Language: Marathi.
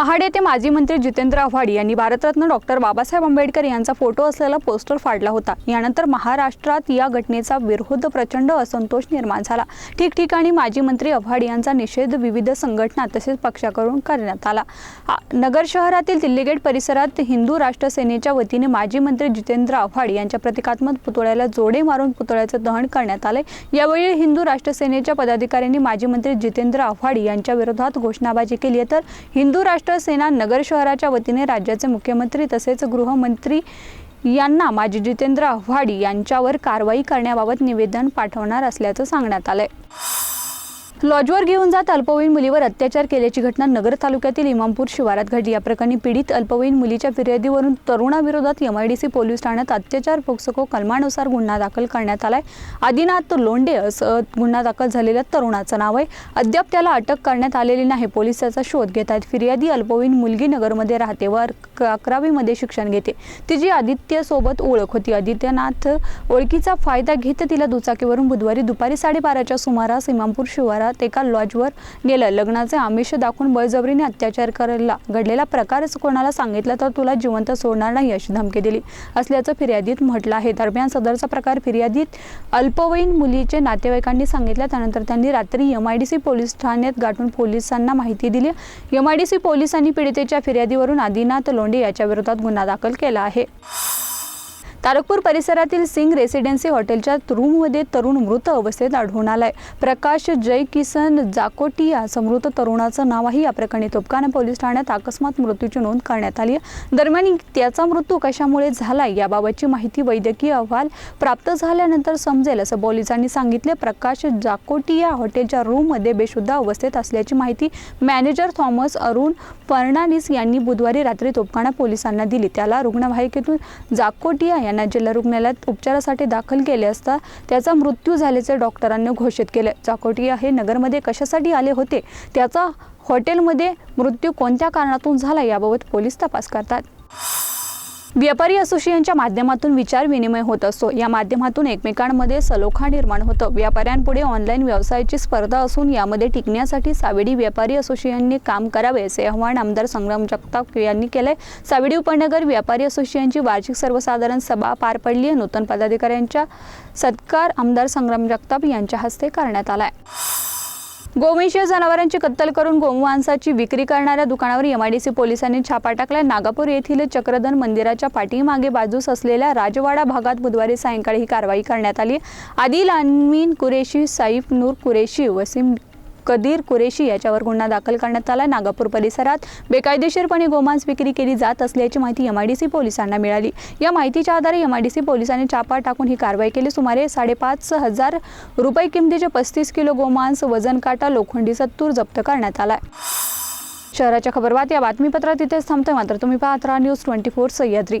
महाड येथे माजी मंत्री जितेंद्र आव्हाड यांनी भारतरत्न डॉक्टर बाबासाहेब आंबेडकर यांचा फोटो असलेला पोस्टर फाडला होता. यानंतर महाराष्ट्रात या घटनेचा विरोध प्रचंड असंतोष निर्माण झाला. ठिकठिकाणी माजी मंत्री आव्हाड यांचा निषेध विविध संघटना तसेच पक्षाकडून करण्यात आला. आ- नगर शहरातील दिल्ली गेट परिसरात हिंदू राष्ट्र सेनेच्या वतीने माजी मंत्री जितेंद्र आव्हाड यांच्या प्रतिकात्मक पुतळ्याला जोडे मारून पुतळ्याचं दहन करण्यात आले. यावेळी हिंदू राष्ट्र सेनेच्या पदाधिकाऱ्यांनी माजी मंत्री जितेंद्र आव्हाड यांच्या विरोधात घोषणाबाजी केली. तर हिंदू राष्ट्र सेना नगर शहराच्या वतीने राज्याचे मुख्यमंत्री तसेच गृहमंत्री यांना माजी जितेंद्र आव्हाडी यांच्यावर कारवाई करण्याबाबत निवेदन पाठवणार असल्याचं सांगण्यात आलंय. लॉजवर घेऊन जात अल्पवयीन मुलीवर अत्याचार केल्याची घटना नगर तालुक्यातील इमामपूर शिवारात घडली. या प्रकरणी पीडित अल्पवयीन मुलीच्या फिर्यादीवरून तरुणाविरोधात एमआयडीसी पोलीस ठाण्यात अत्याचार पोक्सको कलमानुसार गुन्हा दाखल करण्यात आलाय. आदिनाथ लोंडे असं गुन्हा दाखल झालेल्या तरुणाचं नाव आहे. अद्याप त्याला अटक करण्यात आलेली नाही. पोलीस त्याचा शोध घेत आहेत फिर्यादी अल्पवयीन मुलगी नगरमध्ये राहते. व अक- अकरावीमध्ये शिक्षण घेते. तिची आदित्य सोबत ओळख होती. आदित्यनाथ ओळखीचा फायदा घेत तिला दुचाकीवरून बुधवारी दुपारी साडेबाराच्या सुमारास इमामपूर शिवारात एका लॉजवर गेलं. लग्नाचे आमिष दाखवून बळजबरीने अत्याचार करायला घडलेला प्रकारच कोणाला सांगितला तर तुला जिवंत सोडणार नाही अशी धमकी दिली. असल्याचं फिर्यादीत म्हटलं आहे. दरम्यान सदरचा प्रकार फिर्यादीत अल्पवयीन मुलीचे नातेवाईकांनी सांगितलं. त्यानंतर त्यांनी रात्री एमआयडीसी पोलीस ठाण्यात गाठून पोलिसांना माहिती दिली. एम आय डी सी पोलिसांनी पीडितेच्या फिर्यादीवरून आदिनाथ लोण याच्या विरोधात गुन्हा दाखल केला आहे. तारकपूर परिसरातील सिंग रेसिडेन्सी हॉटेलच्या रूममध्ये तरुण मृत अवस्थेत आढळून आलाय. प्रकाश जय किसन जाकोटिया असं मृत तरुणाचं नाव आहे या प्रकरणी तोपकाना पोलीस ठाण्यात अकस्मात मृत्यूची नोंद करण्यात आली आहे. दरम्यान त्याचा मृत्यू कशामुळे झाला याबाबतची माहिती वैद्यकीय अहवाल प्राप्त झाल्यानंतर समजेल असं पोलिसांनी सांगितले. प्रकाश जाकोटिया हॉटेलच्या रूममध्ये बेशुद्ध अवस्थेत असल्याची माहिती मॅनेजर थॉमस अरुण फर्नांडिस यांनी बुधवारी रात्री तोपखाना पोलिसांना दिली. त्याला रुग्णवाहिकेतून जाकोटिया यांना जिल्हा रुग्णालयात उपचारासाठी दाखल केले असता त्याचा मृत्यू झाल्याचे डॉक्टरांनी घोषित केले. चाकोटिया हे नगरमध्ये कशासाठी आले होते? त्याचा हॉटेलमध्ये मृत्यू कोणत्या कारणातून झाला याबाबत पोलीस तपास करतात. व्यापारी असोसिएशनच्या माध्यमातून विचार विनिमय होत असतो. या माध्यमातून एकमेकांमध्ये सलोखा निर्माण होतं. व्यापाऱ्यांपुढे ऑनलाईन व्यवसायाची स्पर्धा असून यामध्ये टिकण्यासाठी सावेडी व्यापारी असोसिएशनने काम करावे असे आव्हान आमदार संग्राम जगताप यांनी केलंय. सावेडी उपनगर व्यापारी असोसिएशनची वार्षिक सर्वसाधारण सभा पार पडली आहे. नूतन पदाधिकाऱ्यांच्या सत्कार आमदार संग्राम जगताप यांच्या हस्ते करण्यात आलाय. गोवंशीय जनावरांची कत्तल करून गोमांसाची विक्री करणाऱ्या दुकानावर एमआयडीसी पोलिसांनी छापा टाकला. नागापूर येथील चक्रधन मंदिराच्या पाठीमागे बाजूस असलेल्या राजवाडा भागात बुधवारी सायंकाळी ही कारवाई करण्यात आली. आदिल अनमीन कुरेशी साईफ नूर कुरेशी वसीम कदीर कुरेशी याच्यावर गुन्हा दाखल करण्यात आला. नागापूर परिसरात बेकायदेशीरपणे गोमांस विक्री केली जात असल्याची माहिती एमआयडीसी पोलिसांना मिळाली. या माहितीच्या आधारे एमआयडीसी पोलिसांनी छापा टाकून ही कारवाई केली. सुमारे साडेपाच हजार रुपये किमतीचे पस्तीस किलो गोमांस वजन काटा लोखंडी सत्तूर जप्त करण्यात आला शहराच्या खबरबात या बातमीपत्रात इथेच थांबतोय. मात्र तुम्ही पाहत राहा न्यूज ट्वेंटी फोर सह्याद्री.